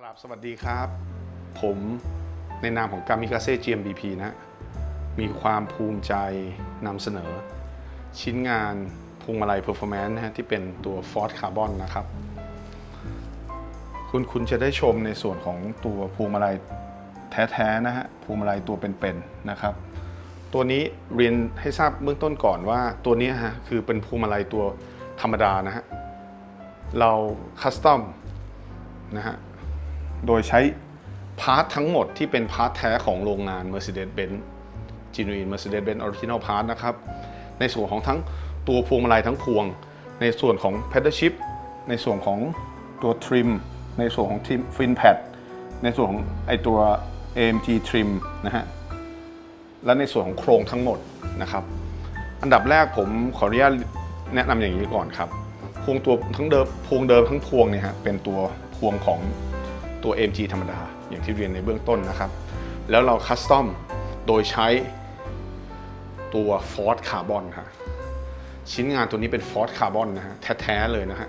กราบสวัสดีครับ ผมในนามของกามิกาเซ่ GMBP นะ มีความภูมิใจนำเสนอ ชิ้นงานพวงมาลัย Performance นะฮะที่เป็นตัว Ford Carbon นะครับ คุณคุณจะได้ชมในส่วนของตัวพวงมาลัยแท้ๆนะฮะพวงมาลัยตัวเป็นๆนะครับ ตัวนี้เรียนให้ทราบเบื้องต้นก่อนว่าตัวนี้ฮะคือเป็นพวงมาลัยตัวธรรมดานะฮะเราคัสตอมนะฮะ โดยใช้พาร์ททั้งหมดที่เป็นพาร์ทแท้ของโรงงาน Mercedes-Benz Genuine Mercedes-Benz Original Part นะครับ ในส่วนของทั้งตัวพวงมาลัยทั้งพวง ในส่วนของ pedal shift ในส่วนของตัว trim ในส่วนของ trim fin pad ในส่วนของไอตัว AMG trim นะฮะ และในส่วนของโครงทั้งหมดนะครับ อันดับแรกผมขออนุญาตแนะนำอย่างนี้ก่อนครับ พวงตัวทั้งเดิมพวงเดิมทั้งพวงเนี่ยฮะเป็นตัวพวงของ ตัว AMG ธรรมดา อย่างที่เรียนในเบื้องต้นนะครับ แล้วเราคัสตอมโดยใช้ตัว Ford Carbon ค่ะชิ้นงานตัวนี้เป็น Ford Carbon นะฮะแท้ๆเลยนะฮะ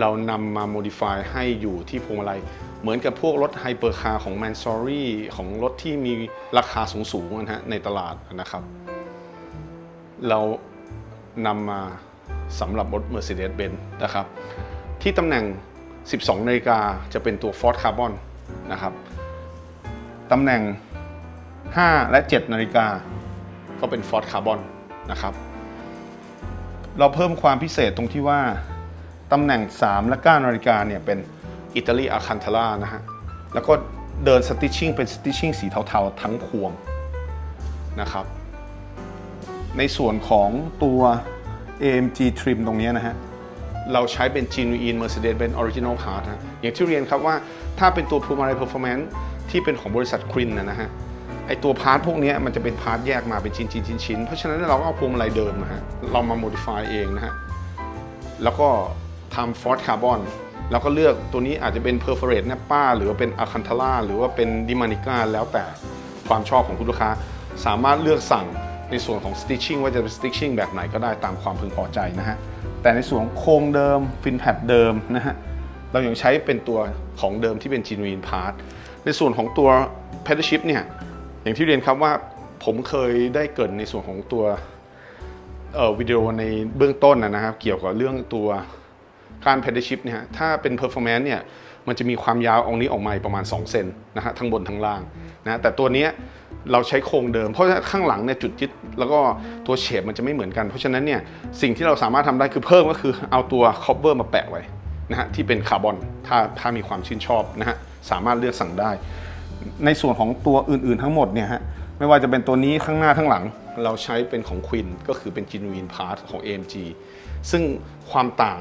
เรานำมา modify ให้อยู่ที่พวงมาลัยเหมือนกับพวกรถไฮเปอร์คาร์ของ m a n s o r y ของรถที่มีราคาสูงๆนะฮะในตลาดนะครับ เรานำมาสำหรับรถ Mercedes-Benz นะครับ ที่ตำแหน่ง 12นาฬิกาจะเป็นตัว Ford Carbon นะครับตำแหน่ง 5 และ 7 นาฬิกาก็เป็น Ford Carbon นะครับ เราเพิ่มความพิเศษตรงที่ว่าตำแหน่ง 3 และ 9 นาฬิกาเนี่ยเป็นอิตาลีอาคันทาร่านะฮะ แล้วก็เดินสติชชิ่งเป็นสติชชิ่งสีเทาๆ ทั้งพวงนะครับ ในส่วนของตัว AMG trim ตรงนี้นะฮะ เราใช้เป็น Genuine Mercedes-Benz Original Part นะอย่างที่เรียนครับว่าถ้าเป็นตัว p u m a r i Performance ที่เป็นของบริษัทครินนะฮะไอตัวพาร์ทพวกนี้มันจะเป็นพาร์ทแยกมาเป็นชิ้นชิ้นชิ้นชิ้นๆเพราะฉะนั้นเราก็เอาพวงมาลัยเดิมนะฮะเรามา modify เองนะฮะแล้วก็ทำ Ford Carbon แล้วก็เลือกตัวนี้อาจจะเป็น Perforate Nappa หรือว่าเป็น Alcantara หรือว่าเป็น Dimanica แล้วแต่ความชอบของคุณลูกค้า สามารถเลือกสั่ง ในส่วนของ Stitching ว่าจะเป็น Stitching แบบไหนก็ได้ตามความพึงพอใจนะฮะ แต่ในส่วนของโครงเดิม Fin Pad เดิมนะฮะ เรายังใช้เป็นตัวของเดิมที่เป็น Genuine Part ในส่วนของตัว Pedal Shift เนี่ย อย่างที่เรียนครับว่าผมเคยได้เกิดในส่วนของตัวเอ่อวิดีโอในเบื้องต้นนะครับ เกี่ยวกับเรื่องตัวการเพดชิปเนี่ยถ้าเป็น performance เนี่ยมันจะมีความยาวองนี้ออกมาประมาณ 2 เซนนะฮะทั้งบนทั้งล่างนะแต่ตัวเนี้ย เราใช้โครงเดิม เพราะข้างหลังเนี่ยจุดยึดแล้วก็ตัวเฉดมันจะไม่เหมือนกัน เพราะฉะนั้นเนี่ยสิ่งที่เราสามารถทำได้คือเพิ่มก็คือเอาตัว cover มาแปะไว้นะฮะที่เป็นคาร์บอนถ้าถ้ามีความชื่นชอบนะฮะสามารถเลือกสั่งได้ ในส่วนของตัวอื่นๆทั้งหมดเนี่ยฮะไม่ว่าจะเป็นตัวนี้ข้างหน้าข้างหลัง เราใช้เป็นของ Queen ก็คือเป็น Genuine Part ของ AMG ซึ่งความต่าง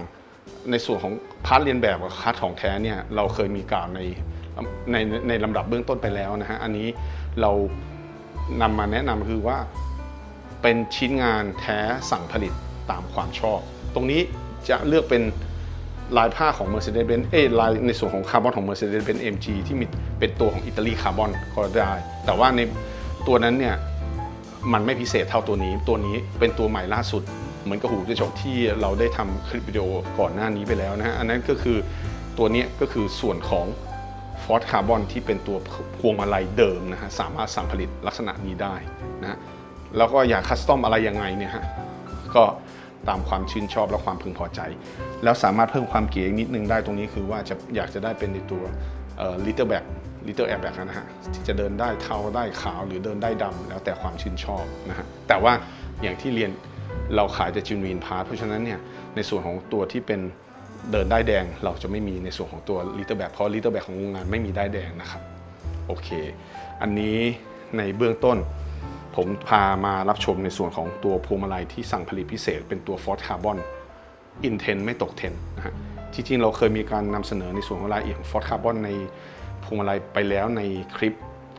ในส่วนของพาร์ทเรียนแบบกับพาร์ทของแท้เนี่ยเราเคยมีกล่าวในในในลำดับเบื้องต้นไปแล้วนะฮะอันนี้เรา นำมาแนะนำคือว่าเป็นชิ้นงานแท้สั่งผลิตตามความชอบ ตรงนี้จะเลือกเป็นลายผ้าของ Mercedes-Benz เอ้ยลายในส่วนของคาร์บอนของ Mercedes-Benz AMG ที่มีเป็นตัวของอิตาลีคาร์บอนก็ได้ แต่ว่าในตัวนั้นเนี่ยมันไม่พิเศษเท่าตัวนี้ ตัวนี้เป็นตัวใหม่ล่าสุด เหมือนกับหูกระจกที่เราได้ทำคลิปวิดีโอก่อนหน้านี้ไปแล้วนะฮะ อันนั้นก็คือตัวนี้ก็คือส่วนของ Ford Carbon ที่เป็นตัวพวงมาลัยเดิมนะฮะสามารถสั่งผลิตลักษณะนี้ได้นะฮะแล้วก็อยากคัสตอมอะไรยังไงเนี่ยฮะก็ตามความชื่นชอบและความพึงพอใจ แล้วสามารถเพิ่มความเก๋อีกนิดนึงได้ตรงนี้คือว่าจะอยากจะได้เป็นในตัวลิตเติ้ลแบ็กลิตเติ้ลแอร์แบ็กนะฮะที่จะเดินได้เทาได้ขาวหรือเดินได้ดำแล้วแต่ความชื่นชอบนะฮะแต่ว่าอย่างที่เรียนเราขายแต่จินวีนพาร์ทเพราะฉะนั้นเนี่ยในส่วนของตัวที่เป็น เดินได้แดงเราจะไม่มีในส่วนของตัวลิเติ้ลแบกเพราะลิเติ้ลแบกของโรงงานไม่มีได้แดงนะครับโอเค อันนี้ในเบื้องต้น ผมพามารับชมในส่วนของตัวพวงมาลัยที่สั่งผลิตพิเศษ เป็นตัว Ford Carbon Intent ไม่ตกเทนนะฮะจริงๆเราเคยมีการนำเสนอในส่วนของรายละเอียดของ Ford Carbon ในพวงมาลัยไปแล้วในคลิป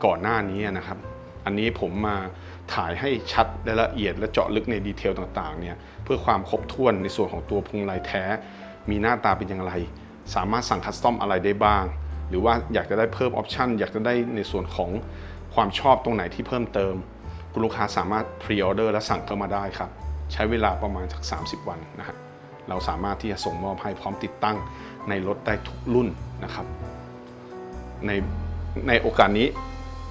ก่อนหน้านี้นะครับ อันนี้ผมมาถ่ายให้ชัดและละเอียดและเจาะลึกในดีเทลต่างๆเนี่ยเพื่อความครบถ้วนในส่วนของตัวพวงมาลัยแท้ มีหน้าตาเป็นอย่างไร สามารถสั่งคัสตอมอะไรได้บ้าง หรือว่าอยากจะได้เพิ่มออปชันอยากจะได้ในส่วนของความชอบตรงไหนที่เพิ่มเติม คุณลูกค้าสามารถพรีออเดอร์และสั่งเข้ามาได้ครับ ใช้เวลาประมาณสัก 30 วันนะฮะเราสามารถที่จะส่งมอบให้พร้อมติดตั้งในรถได้ทุกรุ่นนะครับ ในในโอกาสนี้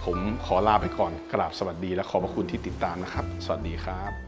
ผมขอลาไปก่อนกราบสวัสดีและขอบพระคุณที่ติดตามนะครับ สวัสดีครับ